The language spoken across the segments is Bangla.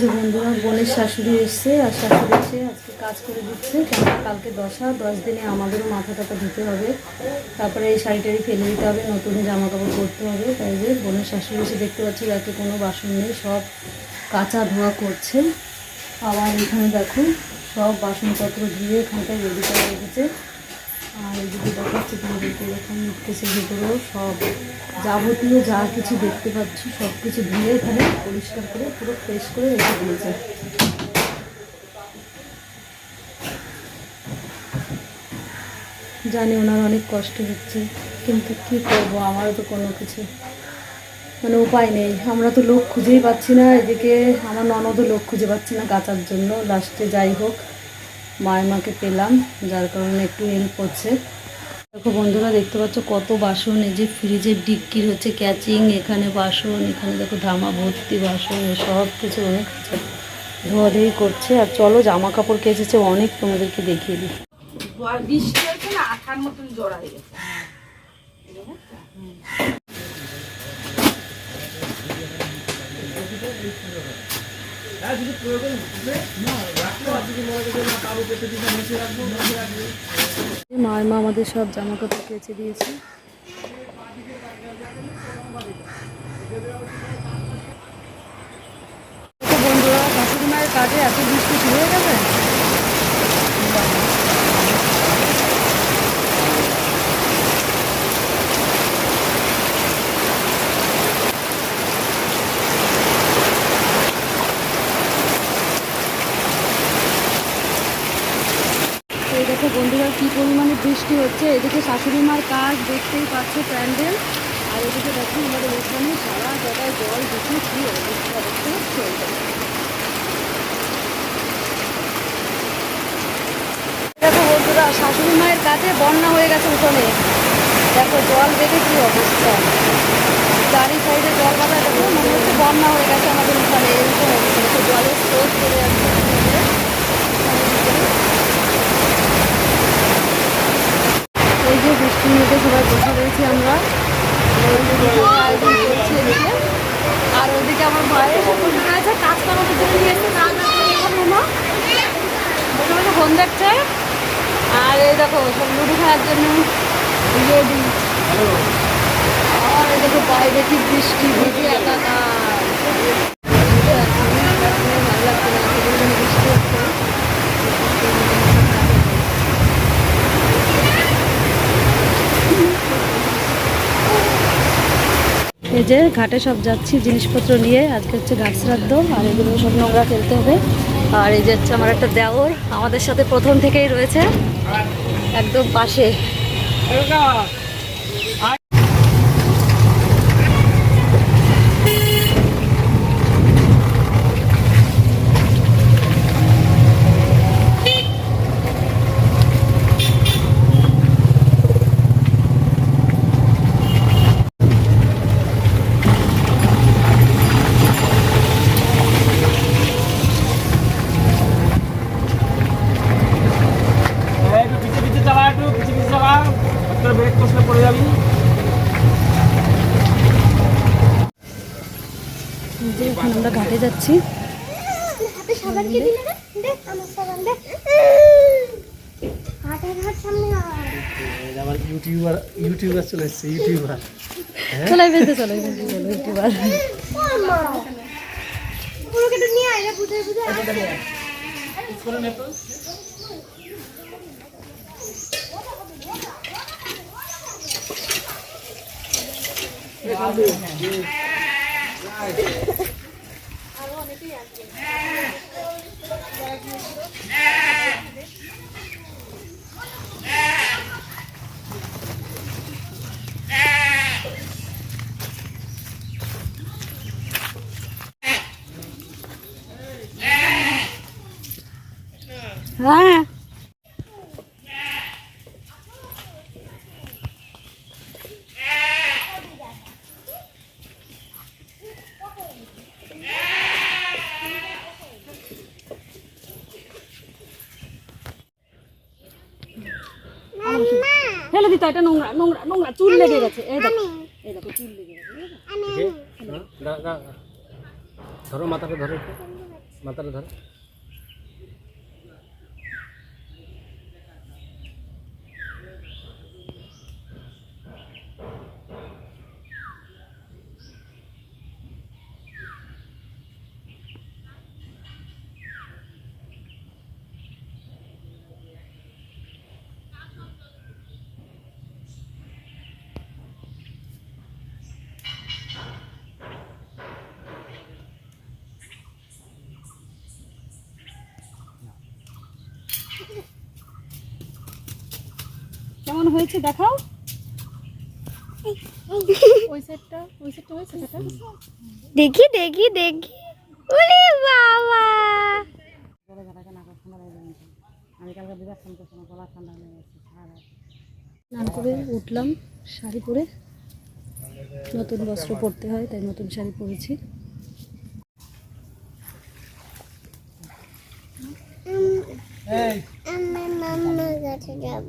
যে বন্ধুরা বোনের শাশুড়ি এসছে, আর শাশুড়ি এসে আজকে কাজ করে দিচ্ছে। কেন কালকে দশা, দশ দিনে আমাদেরও মাথা টাথা ধুতে হবে। তারপরে এই শাড়িটারি ফেলে দিতে হবে, নতুন জামা কাপড় পরতে হবে। তাই যে বোনের শাশুড়ি এসে দেখতে পাচ্ছি যাকে কোনো বাসন নেই, সব কাঁচা ধোয়া করছে। আবার এখানে দেখো, সব বাসনপত্র ধুয়ে এখানটায় রেডি করে রেখেছে। আর এদিকে দেখাচ্ছে তোমাদেরকে এরকম কেসের ভিতরেও সব যাবতীয় যা কিছু দেখতে পাচ্ছ, সব কিছু ধুয়ে এখানে পরিষ্কার করে পুরো ফ্রেশ করে রেখে দিয়েছে। জানি ওনার অনেক কষ্ট হচ্ছে, কিন্তু কি করব, আমারও তো কোনো কিছু মানে উপায় নেই। আমরা তো লোক খুঁজেই পাচ্ছি না, এদিকে আমার ননদও লোক খুঁজে পাচ্ছি না কাচার জন্য। লাস্টে যাই হোক মায়ের মাকে পেলাম যার কারণে একটু হেল্প হচ্ছে দেখো বন্ধুরা দেখতে পাচ্ছ কত বাসন এই যে ফ্রিজের ডিক্কির হচ্ছে ক্যাচিং এখানে বাসন এখানে দেখো ধামা ভর্তি বাসন সব কিছু অনেক ধোয়াধুয়ি করছে। আর চলো জামা কাপড় কেচেছে অনেক তোমাদেরকে দেখিয়ে দিই। বৃষ্টি হয়েছে না আঠার মতন জড়া গেছে মায়ের মা আমাদের সব জামা কাপড় কেচে দিয়েছে। বন্ধুরা শাশুড়ি মায়ের কাজে এত বৃষ্টি শুরু হয়ে গেছে তো এই দেখো বন্ধুরা কী পরিমাণে বৃষ্টি হচ্ছে এদিকে শাশুড়ি মার কাজ দেখতেই পাচ্ছে প্যান্ডেল। আর এদিকে দেখো আমাদের এখানে সারা জায়গায় জল ঢুকে কি অবস্থা দেখতে এই দেখো। দেখো বন্ধুরা, শাশুড়ি মায়ের কাছে বন্যা হয়ে গেছে উঠোনে। দেখো জল দেখে কি অবস্থা। চারি সাইডে জল বাঁধা দেখো, মনে হচ্ছে বন্যা হয়ে গেছে আমাদের উঠানে। এরকম জলের স্রোত চলে যাচ্ছে উঠোনে। এই যে বৃষ্টির মধ্যে সবাই বসে রয়েছি আমরা। আর ওইদিকে আমার বসে রয়েছে কাজ করানোর জন্য এখন বসে বসে ফোন দেখছে। আর এই দেখো, সব লুডু খেলার জন্য রেডি আর দেখো বাইরে কি বৃষ্টি ভিজে একাকার ভিজে আছে, ভালো লাগছে না এত পরিমাণে বৃষ্টি হচ্ছে এই যে ঘাটে সব যাচ্ছি, জিনিসপত্র নিয়ে। আজকে হচ্ছে ঘাট শ্রাদ্ধ আর এগুলো সব নোংরা ফেলতে হবে। আর এই যে হচ্ছে আমার একটা দেওর, আমাদের সাথে প্রথম থেকেই রয়েছে। একদম পাশে। আয় আমার ইউটিউবার ইউটিউবার চলে এসছে ইউটিউবার। চলো একবার ও মা পুরো কেটে নিয়ে আয় রে বুঝে বুঝে হ্যাঁ ফেলে দিতে এটা নোংরা নোংরা নোংরা চুল লেগে গেছে। এই দেখো এই দেখো চুল লেগে গেছে। আমি ধরো মাথাটা ধরো মাথাটা ধর। কেমন হয়েছে দেখাও? ওই সাইডটা ওই সাইডটা হয়েছে দেখা? দেখি দেখি ওরে বাবা! স্নান করে উঠলাম শাড়ি পরে। নতুন বস্ত্র পরতে হয় তাই নতুন শাড়ি পরেছি। আমার মামার কাছে যাব।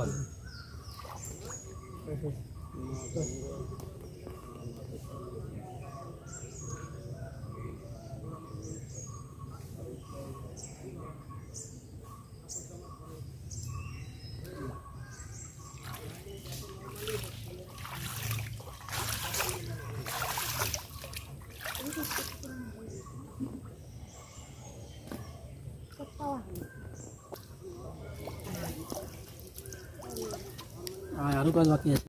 আর আরও কাজ বাকি আছে।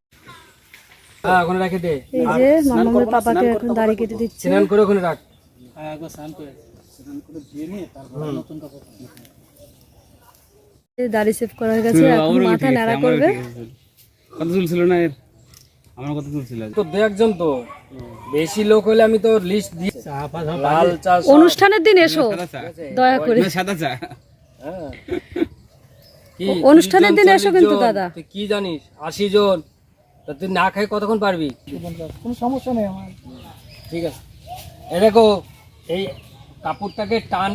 হ্যাঁ ওখানে রেখে দে। এই যে মামামের পাপাকে এখন দাড়ি কেটে দিচ্ছে। স্নান করে ওখানে রাখ। হ্যাঁ একবার স্নান করে স্নান করে ধুয়ে নিয়ে তারপর নতুন কাপড় দাড়ি সেভ করা হয়ে গেছে এখন মাথা নাড়া করবে। কত চুলছিল না এর? আমার কত চুলছিল তো দু একজন তো। বেশি লোক হলে আমি তো লিস্ট লাল চা অনুষ্ঠানের দিন এসো। চা? দয়া করে। সাদা চা। হ্যাঁ। কি, অনুষ্ঠানের দিন এসো কিন্তু দাদা। কি জানিস? আশি জন। তা তুই না খাই কতক্ষণ পারবি? কোনো সমস্যা নেই আমার। ঠিক আছে। এ দেখো এই কাপড়টাকে টান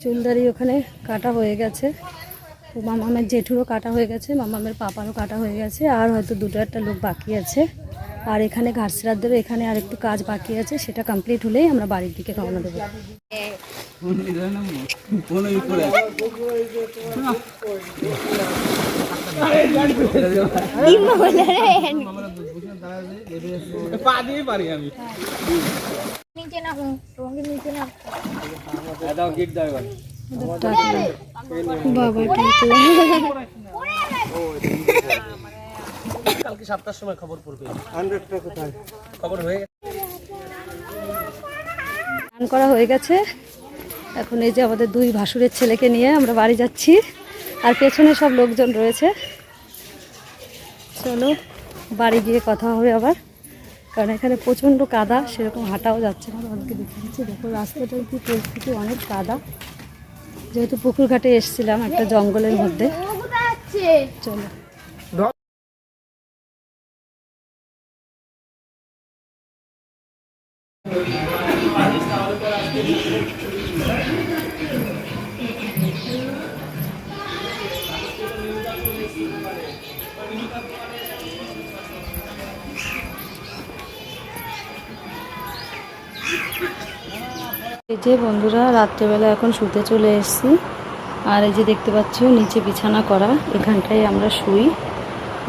চুলদারি ওখানে কাটা হয়ে গেছে তো মামামের জেঠুরও কাটা হয়ে গেছে মামামের পাপারও কাটা হয়ে গেছে আর হয়তো দুটো একটা লোক বাকি আছে আর এখানে ঘাটসিরাদেরও এখানে আর একটু কাজ বাকি আছে সেটা কমপ্লিট হলেই আমরা বাড়ির দিকে রওনা দেবো কালকে সাতটার সময় খবর পড়বে খবর হয়ে করা হয়ে গেছে এখন এই যে আমাদের দুই ভাসুরের ছেলেকে নিয়ে আমরা বাড়ি যাচ্ছি আর পেছনে সব লোকজন রয়েছে। চলো, বাড়ি গিয়ে কথা হবে আবার। কারণ এখানে প্রচণ্ড কাদা, সেরকম হাঁটাও যাচ্ছে না। আমাকে দেখে দিচ্ছি, দেখো রাস্তাটার কি পরিস্থিতি, অনেক কাদা। যেহেতু পুকুর ঘাটে এসেছিলাম একটা জঙ্গলের মধ্যে। কোথায় যাচ্ছে চলো। এই যে বন্ধুরা, রাত্রেবেলা এখন শুতে চলে এসেছি। আর এই যে দেখতে পাচ্ছ, নিচে বিছানা করা, এখানটায় আমরা শুই।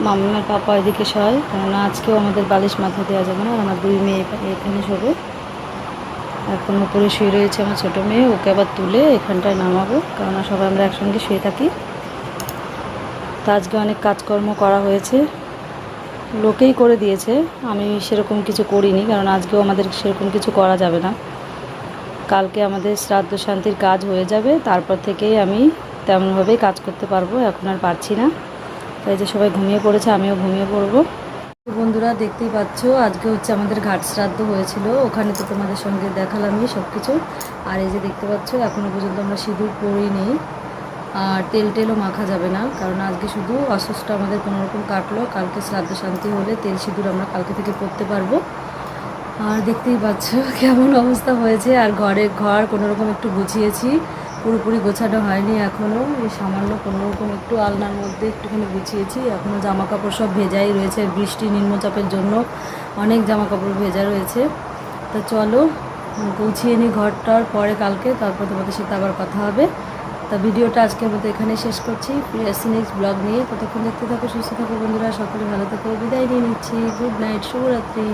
মামিমার পাপা এদিকে শয় কেননা আজকেও আমাদের বালিশ মাথা দেওয়া যাবে না আমার দুই মেয়ে এখানে শোবে। এখন উপরে শুয়ে রয়েছে আমার ছোটো মেয়ে, ওকে আবার তুলে এখানটায় নামাবো, কেননা সবাই আমরা একসঙ্গে শুয়ে থাকি। তো আজকে অনেক কাজকর্ম করা হয়েছে। লোকেই করে দিয়েছে। আমি সেরকম কিছু করিনি, কারণ আজকেও আমাদের সেরকম কিছু করা যাবে না। কালকে আমাদের শ্রাদ্ধ শান্তির কাজ হয়ে যাবে, তারপর থেকেই আমি তেমনভাবেই কাজ করতে পারব, এখন আর পারছি না। তাই যে সবাই ঘুমিয়ে পড়েছে, আমিও ঘুমিয়ে পড়ব। বন্ধুরা, দেখতেই পাচ্ছ, আজকে হচ্ছে আমাদের ঘাট শ্রাদ্ধ হয়েছিল। ওখানে তো তোমাদের সঙ্গে দেখালামই সব কিছু আর এই যে দেখতে পাচ্ছ এখনও পর্যন্ত আমরা সিঁদুর পরিনি আর তেল টেলও মাখা যাবে না, কারণ আজকে শুধু অসুস্থ আমাদের কোনোরকম কাটলো, কালকে শ্রাদ্ধ শান্তি হলে তেল সিঁদুর আমরা কালকে থেকে পরতে পারব। আর দেখতেই পাচ্ছ কেমন অবস্থা হয়েছে, আর ঘরে ঘর কোনো রকম একটু গুছিয়েছি, পুরোপুরি গোছানো হয়নি এখনও এই সামান্য কোনো রকম একটু আলনার মধ্যে একটুখানি গুছিয়েছি এখনও জামা কাপড় সব ভেজাই রয়েছে বৃষ্টি নিম্নচাপের জন্য অনেক জামা কাপড় ভেজা রয়েছে। তো চলো, গুছিয়ে নিই ঘরটার, পরে কালকে, তারপর তোমাদের সাথে আবার কথা হবে। তা ভিডিওটা আজকের মতো এখানে শেষ করছি। ফিরে আসছি নেক্সট ব্লগ নিয়ে। ততক্ষণ দেখতে থাকো, সুস্থ থাকো বন্ধুরা। সকলে ভালো থাকো। বিদায় নিয়ে নিচ্ছি। গুড নাইট শুভরাত্রি।